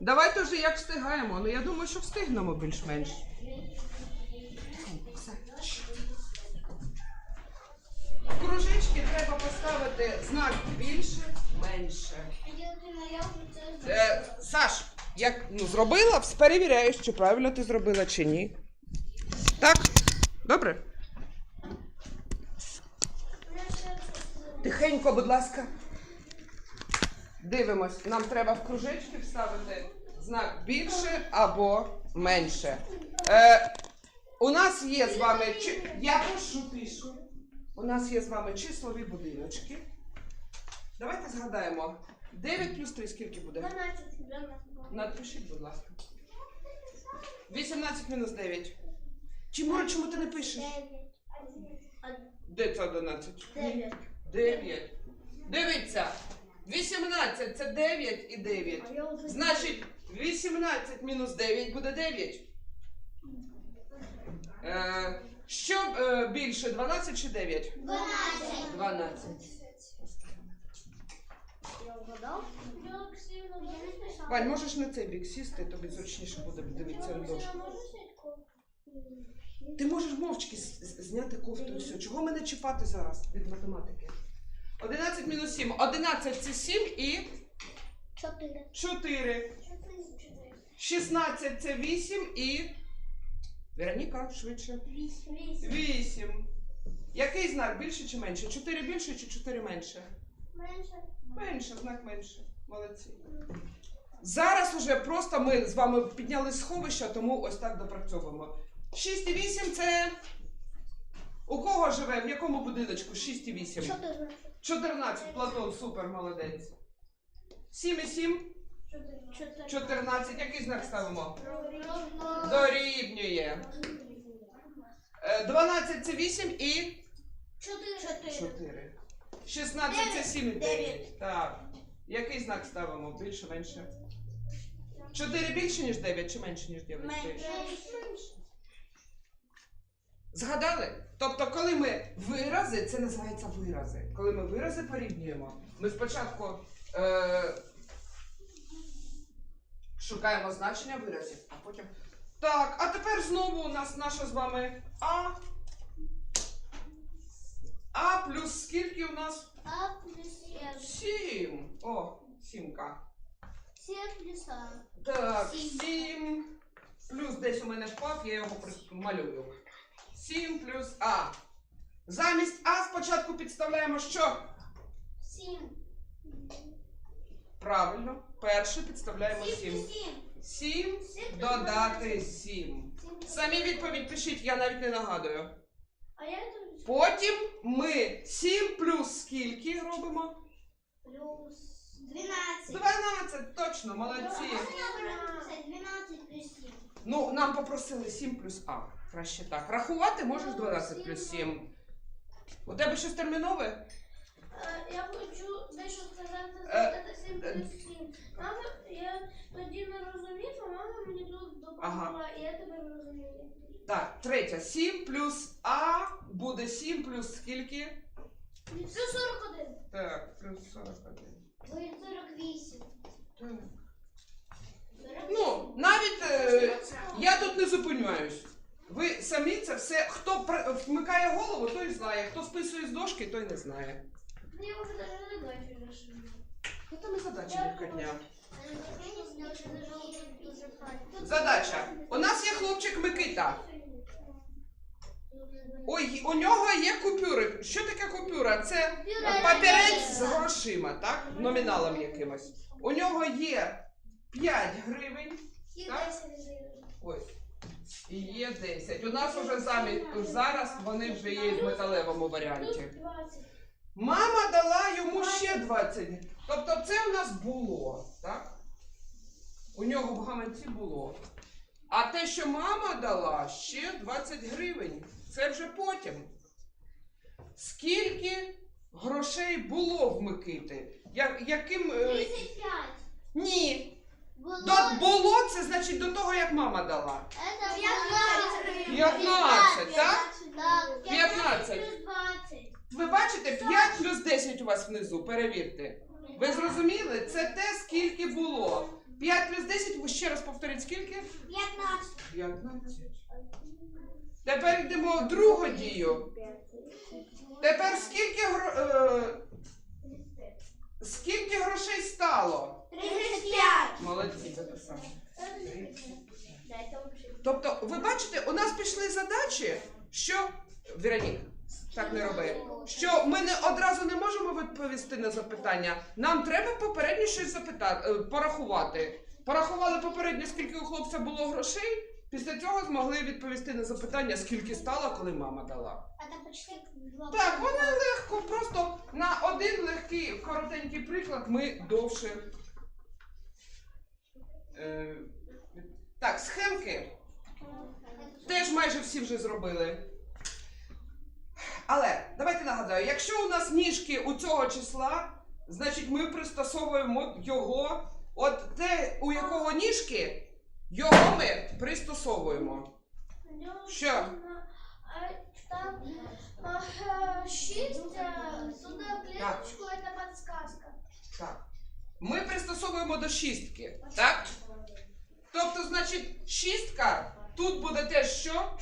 Давайте вже як встигаємо. Ну я думаю, що встигнемо більш-менш. Кружечки треба поставити знак більше, менше. Е, Саш, як ну, зробила, перевіряєш, чи правильно ти зробила, чи ні. Так? Добре? Тихенько, будь ласка. Дивимось. Нам треба в кружечки вставити знак більше або менше. Е, у нас є з вами. Я прошу тишу. У нас є з вами числові будиночки. Давайте згадаємо. 9 плюс 3 скільки буде? Напишіть, будь ласка. 18 мінус 9. Тимура, чому ти не пишеш? Де це 11? 9. Дивіться. 18 це 9 і 9. Значить, 18 мінус 9 буде 9. Е, що е, більше, 12 чи 9? 12. Валь, можеш на цей бік сісти, тобі зручніше буде дивитися на дошку. Ти можеш мовчки зняти кофту і все. Чого мене чіпати зараз від математики? 11 мінус 7. 11 це 7 і 4. 16 це 8 і. Вероніка, швидше. 8. Який знак більше чи менше? 4 більше чи 4 менше? Менше, знак менше. Молодці. Зараз уже просто ми з вами підняли сховища, тому ось так допрацьовуємо. 6 і 8 це. У кого живе? В якому будиночку? 6 і 8? 14. Платон, супер, молодець. 7 і 7? 14. Який знак ставимо? Дорівнює. Е, 12 це 8 і 4. 16 це 7 і 9. Так. Який знак ставимо? Більше, менше? 4 більше, ніж 9 чи менше, ніж 9? Згадали? Тобто, коли ми вирази, це називається вирази. Коли ми вирази порівнюємо, ми спочатку е, шукаємо значення виразів, а потім. Так, а тепер знову у нас наша з вами А. А плюс скільки у нас? А плюс Сім. О, сімка. Так, Сім. 7 плюс десь у мене впав, я його малюю. 7 плюс А. Замість А спочатку підставляємо що? Правильно. Перше підставляємо 7. 7 додати 7. Самі відповідь пишіть, я навіть не нагадую. А я тут Потім ми 7 плюс скільки робимо? плюс 12. 12, точно, молодці. 12 плюс 7. Ну, нам попросили 7 плюс А. Краще так. Рахувати можеш 12 плюс 7. У тебе щось термінове? Е, Я хочу дещо сказати за 7 е. плюс 7. Мама, я тоді не розумів, а мама мені тут допомогла, і я тебе розумію. Так, третя. 7 плюс А буде 7 плюс скільки? Плюс 41. Так, плюс 41. Буде 48. Так. Ну, навіть е, я тут не зупиняюсь. Ви самі це все. Хто пр- вмикає голову, той знає. Хто списує з дошки, той не знає. Ну, Я вже навіть не бачу рішення. Ну, там і задача від дня. Задача. У нас є хлопчик Микита. Ой, у нього є купюри. Що таке купюра? Це папірець з грошима, так? Номіналом якимось. У нього є 5 гривень. Ось. І є 10. У нас уже замість зараз вони вже є в металевому варіанті. Мама дала йому ще 20. Тобто це у нас було, так? У нього в гаманці було. А те, що мама дала, ще 20 гривень. Це вже потім. Скільки грошей було в Микити? Я, яким. е, 35. Ні. До, було це значить до того, як мама дала. Это 15. 15, так? Так. 15. Ви бачите, 5 плюс 10 у вас внизу, перевірте. Ви зрозуміли? Це те, скільки було. 5 плюс 10, ви ще раз повторіть скільки? 15. 15. Тепер йдемо в другу дію. Тепер скільки, е... скільки пішли що. Веронік, так не роби. Що ми не одразу не можемо відповісти на запитання. Нам треба попередньо щось запитати, порахувати. Порахували попередньо, скільки у хлопця було грошей. Після цього змогли відповісти на запитання, скільки стало, коли мама дала. А там почти два. Так, воно легко, просто на один легкий коротенький приклад ми довше. Е, так, схемки майже всі вже зробили. Але давайте нагадаю, якщо у нас ніжки у цього числа, значить ми пристосовуємо його. От те, у якого ніжки, його ми пристосовуємо. Що? Там шість, туди клеточку, це подсказка. Так. Ми пристосовуємо до шістки, так? Тобто, значить, шістка тут буде теж що?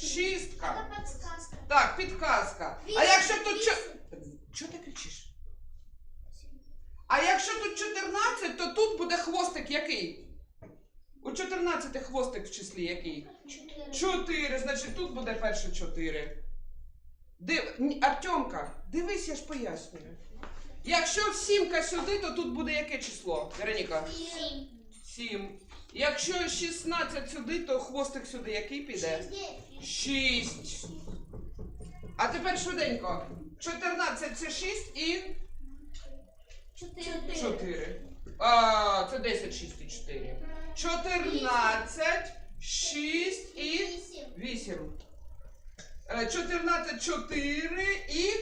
Шістка. Це. Так, підказка. А якщо тут Чого ти кричиш? А якщо тут 14, то тут буде хвостик який? У 14 хвостик в числі який? Чотири. 4, значить тут буде перше 4. Див... Артемка, дивись, я ж пояснюю. Якщо сімка сюди, то тут буде яке число? Вероніка? Сім. 7. Якщо 16 сюди, то хвостик сюди який піде? 6. А тепер швиденько. 14 це 6 і 4. А, Це 10, 6 і 4. 14, 6 і 8. 14, 4 і.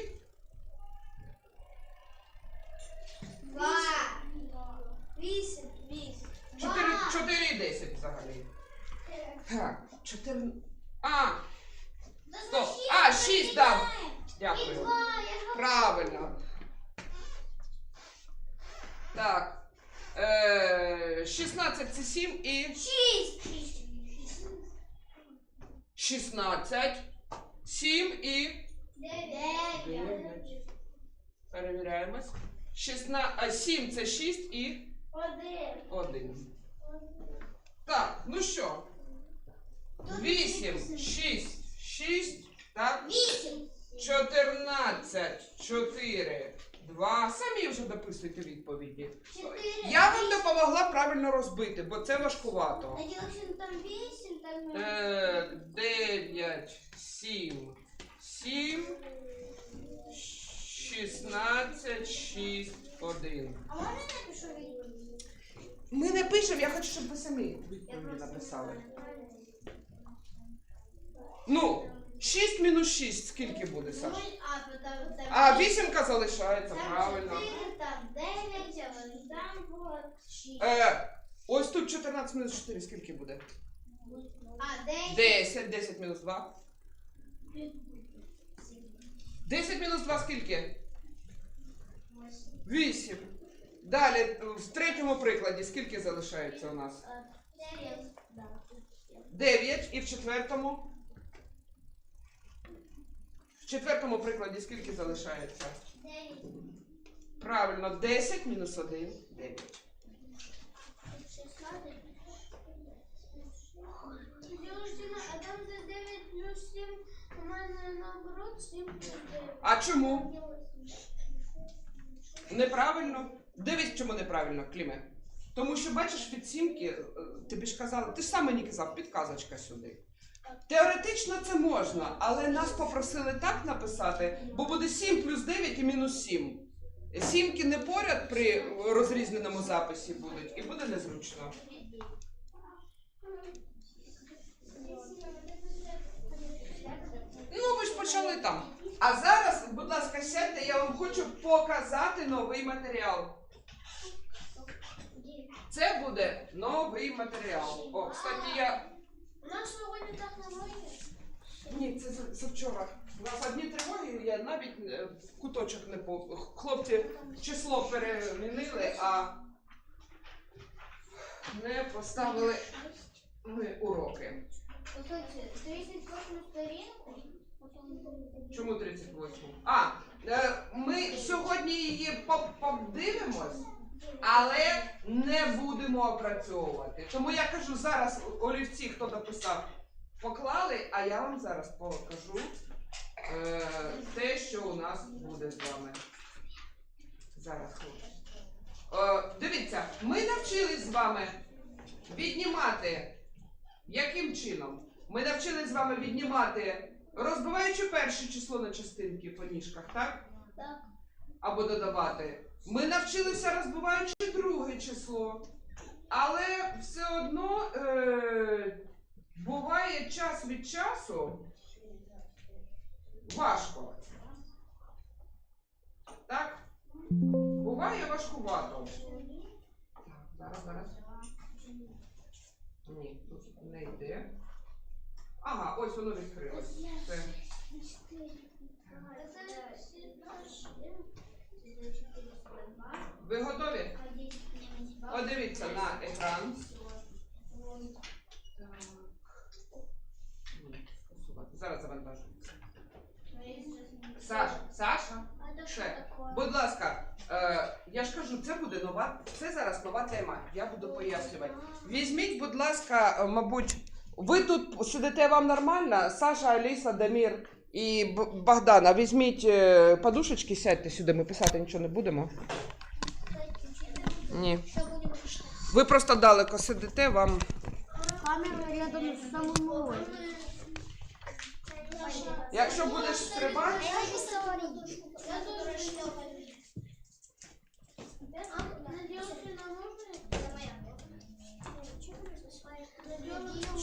2. 8. 8. 4,10 взагалі. Так, 4. А! Стоп. А, 6 дав. Дякую. Правильно. Так. Е, 16 це 7 і. 6. 16. 7 і. 9. Перевіряємось. 16, а 7 це 6 і. Один. 1. Так, ну що? 8, 6, 6, так? Вісім. 14, 4, 2. Самі вже дописуйте відповіді. Чотири. Я вам допомогла правильно розбити, бо це важкувато. А діло, що там вісім, там... Е, 9, 7, 7, 16, 6, 1. А можна я напишу відповідь? Ми не пишемо, я хочу, щоб ви самі відповіді написали. Ну, 6 мінус 6 скільки буде, Саш? А, там А вісім, вісімка залишається, правильно. там дев'ять, а вон там було шість. Е, ось тут 14 мінус 4 скільки буде? А, десять. 10, 10 мінус 2. 10 мінус 2 скільки? 8. Далі, в третьому прикладі, скільки залишається у нас? А, Дев'ять. 9. І в четвертому? В четвертому прикладі скільки залишається? Дев'ять. Правильно, 10 мінус 1. 9. Шістнадцять. Діло, а там де дев'ять плюс сім, у мене наоборот сім плюс дев'ять. А чому? Неправильно. Дивись, чому неправильно, Кліме. Тому що бачиш від сімки, е, тобі ж казали, ти ж сам мені казав, підказочка сюди. Теоретично це можна, але нас попросили так написати, бо буде 7 плюс 9 і мінус 7. Сімки не поряд при розрізненому записі будуть, і буде незручно. Ну, ви ж почали там. А зараз, будь ласка, сядьте, я вам хочу показати новий матеріал. Це буде новий матеріал. О, кстати, я. У нас сьогодні технологія. Ні, це за, за вчора. У нас одні тривоги, я навіть е, в куточок не по. Хлопці число перемінили, а не поставили ми уроки. Послухайте, 38 сторінку. Чому 38? А, е, ми сьогодні її подивимось, але не будемо опрацьовувати. Тому я кажу зараз олівці, хто дописав, поклали, а я вам зараз покажу е, те, що у нас буде з вами. Зараз. Е, дивіться, ми навчились з вами віднімати. Яким чином? Ми навчились з вами віднімати Розбиваючи перше число на частинки по ніжках, так? Так. Або додавати. Ми навчилися розбиваючи друге число. Але все одно е- буває час від часу важко. Так? Буває важкувато. Так, зараз, зараз. Ні, тут не йде. Ага, ось воно відкрилось. Все. Ви готові? Подивіться на екран. Так. Зараз завантажується. Саша, Саша, ще. будь ласка, е, я ж кажу, це буде нова, це зараз нова тема. Я буду пояснювати. Візьміть, будь ласка, е, мабуть, ви тут сидите вам нормально? Саша, Аліса, Дамір і Б- Богдана. Візьміть е, подушечки, сядьте сюди, ми писати нічого не будемо. Ні. Ви просто далеко сидите, вам. Камера рядом з самим молодим. Якщо будеш стрибати,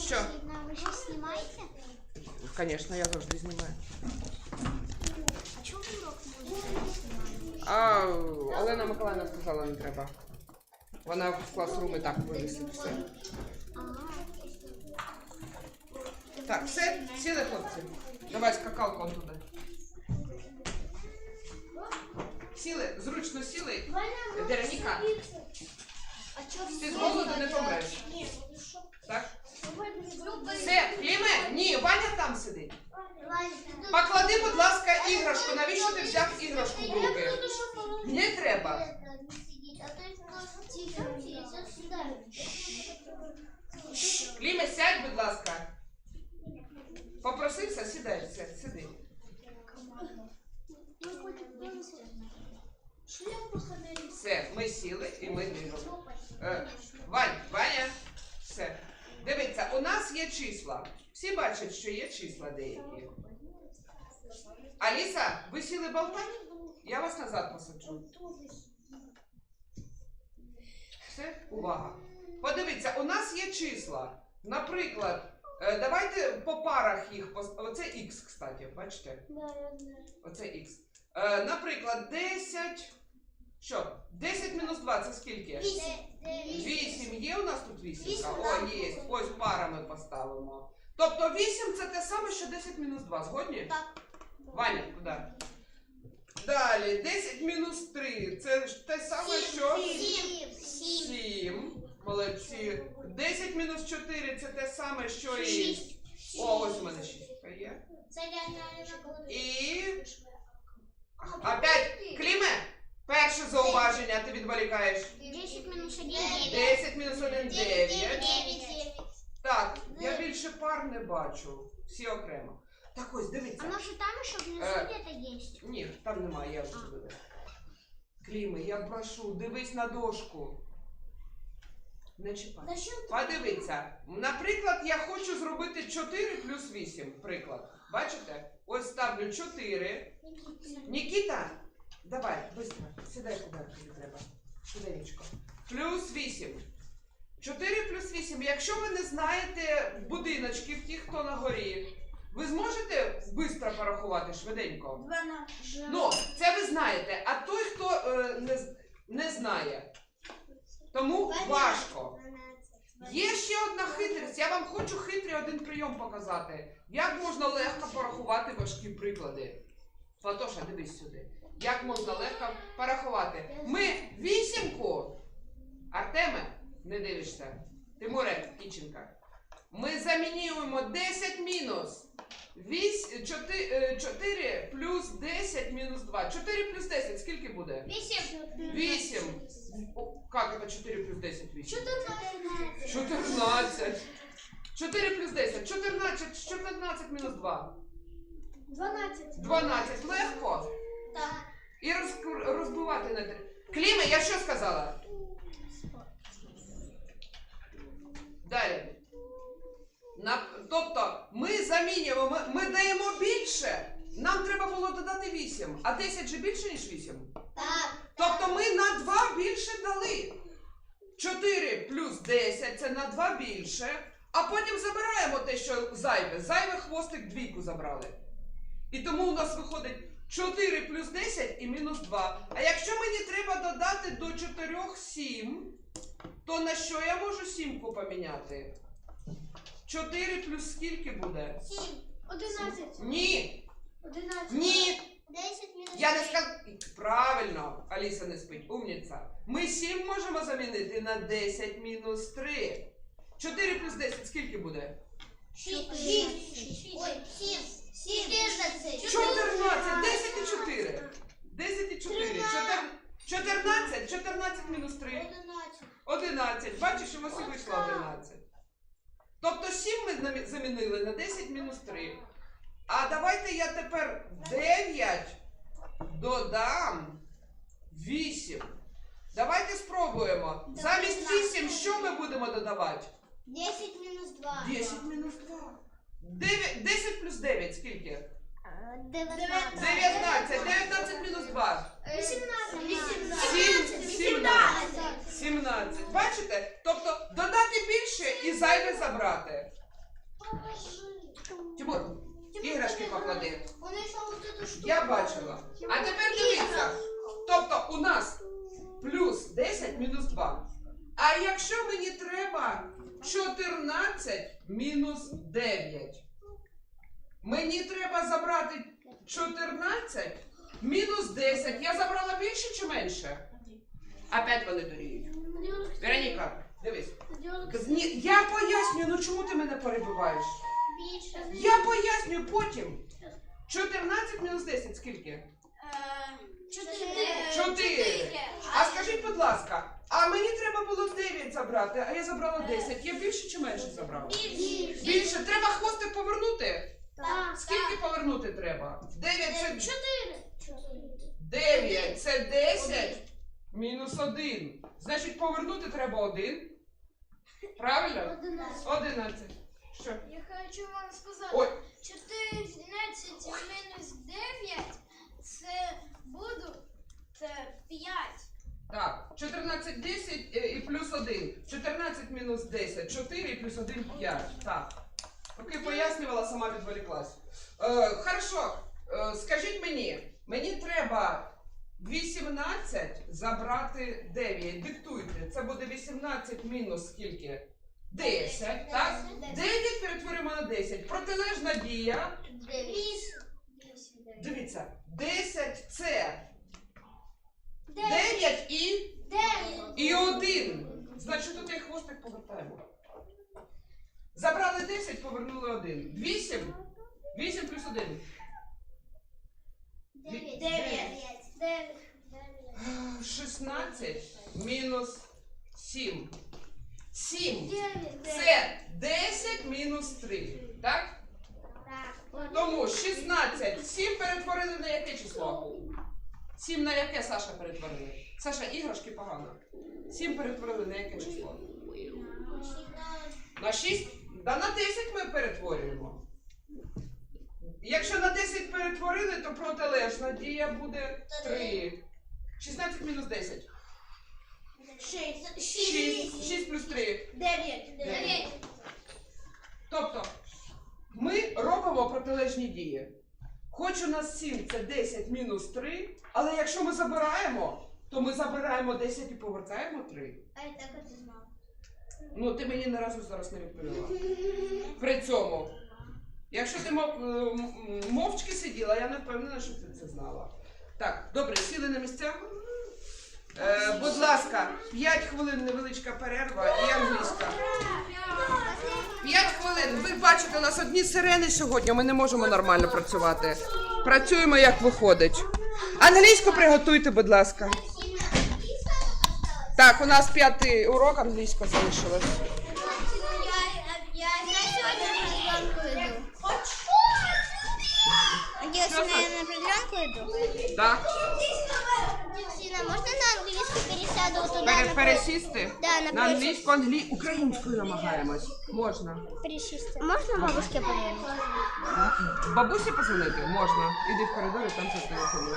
Що? Вы сейчас снимаете? звісно, я завжди знімаю. А чего вы урок можете снимать? А Олена Миколаївна сказала, не треба. Вона в класрумі так вивісить все. Ага. Так, все, сіли, хлопці. Давай скакалку он туди. Сіли, зручно сіли. Вероніка, А чё ти з голоду не помреш. Все, Кліме? Ні, Ваня там сидить. Поклади, будь ласка, іграшку. Навіщо ти взяв іграшку в руки? Не треба. Кліме, сядь, будь ласка. Попросився, сідай, все, сиди. Все, ми сіли і ми дивимося. Е, Вань, Ваня. Дивіться, у нас є числа. Всі бачать, що є числа деякі. Аліса, ви сіли болтати? Я вас назад посаджу. Все, увага. Подивіться, у нас є числа. Наприклад, е, давайте по парах їх. Оце Х, кстати, бачите? Оце Х. Е, наприклад, 10. Що? 10 мінус 2 це скільки? 8 є у нас тут 8? О, є. Ось парами поставимо. Тобто 8 це те саме, що 10 мінус 2. Згодні? Так. Ваня, куди? Далі, 10 мінус 3. Це ж те саме, що 7. Молодці. 10 мінус 4 це те саме, що і. О, ось у мене 6 є. І. Опять, Кліме, перше зауваження, ти відволікаєш. 10 минус 1 10 мінус 1 9. Так, я більше пар не бачу. Всі окремо. Так ось, А дивіться. может там еще внизу Э, где-то есть? Ні, там немає, я вже вивела. Кліми, я прошу, дивись на дошку. Не чіпай. Зачем Подивіться. Наприклад, я хочу зробити 4 плюс 8. Приклад. Бачите? Ось ставлю 4. Нікіта, давай, швидко. Сідай куди тобі треба. Швиденько. Плюс 8. 4 плюс 8. Якщо ви не знаєте будиночків, ті, хто на горі, ви зможете швидко порахувати швиденько? 12. Ну, це ви знаєте. А той, хто е, не, з- не знає, тому важко. Є ще одна хитрість. Я вам хочу хитрий один прийом показати. Як можна легко порахувати важкі приклади? Платоша, дивись сюди. Як можна легко порахувати? Ми вісімку, Артеме, Не дивишся. Тимуре, Кіченка. Ми замінюємо 10 мінус. 4, 4 плюс 10 мінус 2. 4 плюс 10 скільки буде? Вісім. 8. Как это 4 плюс 10? 8? Чотирнадцять. 14. 4 плюс 10. 14. 14 мінус 2. Дванадцять. 12. Легко. Так. І роз, розбивати на 3. Кліме, я що сказала? Далі. На, тобто ми замінюємо, ми, ми даємо більше. Нам треба було додати 8. А 10 же більше, ніж 8. Так. Тобто ми на 2 більше дали. 4 плюс 10 це на 2 більше. А потім забираємо те, що зайве. Зайве хвостик двійку забрали. І тому у нас виходить 4 плюс 10 і мінус 2. А якщо мені треба додати до 4 7, то на що я можу сімку поміняти? 4 плюс скільки буде? Сім. Одинадцять. Ні! Одинадцять. Ні! Десять мінус Я не сказав. Правильно, Аліса не спить, умниця. Ми 7 можемо замінити на 10 мінус 3. 4 плюс 10 скільки буде? 14, 10 і 4. 10 і 4. 14, 14 мінус 3. Одинадцять. 11. Бачиш, у вас і вийшло 11. Тобто 7 ми замінили на 10 мінус 3. А давайте я тепер 9 додам 8. Давайте спробуємо. Замість 8 що ми будемо додавати? Десять мінус два. 10 мінус 2. 9, 10 плюс 9 скільки? Дев'ятнадцять. 19. 19 мінус 2. Вісімнадцять. Сім- сімнадцять. 17. Бачите? Тобто додати більше і зайве забрати. Тимур, іграшки поклади. Я бачила. А тепер дивіться. Тобто у нас плюс 10 мінус 2. А якщо мені треба 14 мінус 9, мені треба забрати 14 мінус 10. Я забрала більше чи менше? Опять вони доріють. Вероніка, дивись. Ні, Я пояснюю, ну чому ти мене перебиваєш? Я пояснюю потім. 14 мінус 10 скільки? Чотири. Чотири. А скажіть, будь ласка, а мені треба було 9 забрати, а я забрала 10. Я більше чи менше забрала? Більше. Більше. Треба хвостик повернути? Так. Скільки повернути треба? 9 це Чотири. 9 це 10 мінус 1. Значить, повернути треба 1. Правильно? Одинадцять. 11. Що? Я хочу вам сказати, Ой, 14 мінус 9 це буду це 5. так. 14, 10 е, і плюс 1. 14 мінус 10. 4 і плюс 1 5. Так. Поки пояснювала, сама відволіклась. Е, хорошо. Е, скажіть мені, мені треба 18 забрати 9. Диктуйте. Це буде 18 мінус скільки? 10, так? 9 перетворимо на 10. Протилежна дія. 8. Дивіться, 10 це 9. 9 і, 9. і 1. Значить, тут і хвостик повертаємо. Забрали 10, повернули 1. 8. 8 плюс 1. 9. 9. 16 мінус 7. 7. Це 10 мінус 3. Так? Так. Тому 16. 7 перетворили на яке число? 7 на яке Саша перетворили? Саша, іграшки погано. 7 перетворили на яке число? На 6? Да на 10 ми перетворюємо. Якщо на 10 перетворили, то протилежна дія буде 3. 16 мінус 10. 6. 6. 6 плюс 3. 9. 9. Тобто ми робимо протилежні дії. Хоч у нас 7 це 10 мінус 3, але якщо ми забираємо, то ми забираємо 10 і повертаємо 3. А я так не знала. Ну, ти мені не разу зараз не відповіла. При цьому, якщо ти мов- е, мовчки сиділа, я не впевнена, що ти це знала. Так, добре, сіли на місця. Е, будь ласка, 5 хвилин невеличка перерва і англійська. 5 хвилин. Ви бачите, у нас одні сирени сьогодні. Ми не можемо нормально працювати. Працюємо як виходить. Англійську приготуйте, будь ласка. Так, у нас п'ятий урок англійського залишилось. Я. Если я на определенку иду. Так? Дельфина, можно на английский пересяду пересісти? Да, На напротив. англійську, англі... українською намагаємось. Можна. Пересесть. Можно бабушке позвонить? Бабусі позвонити? Можна. Іди в коридор і там зателефонуй.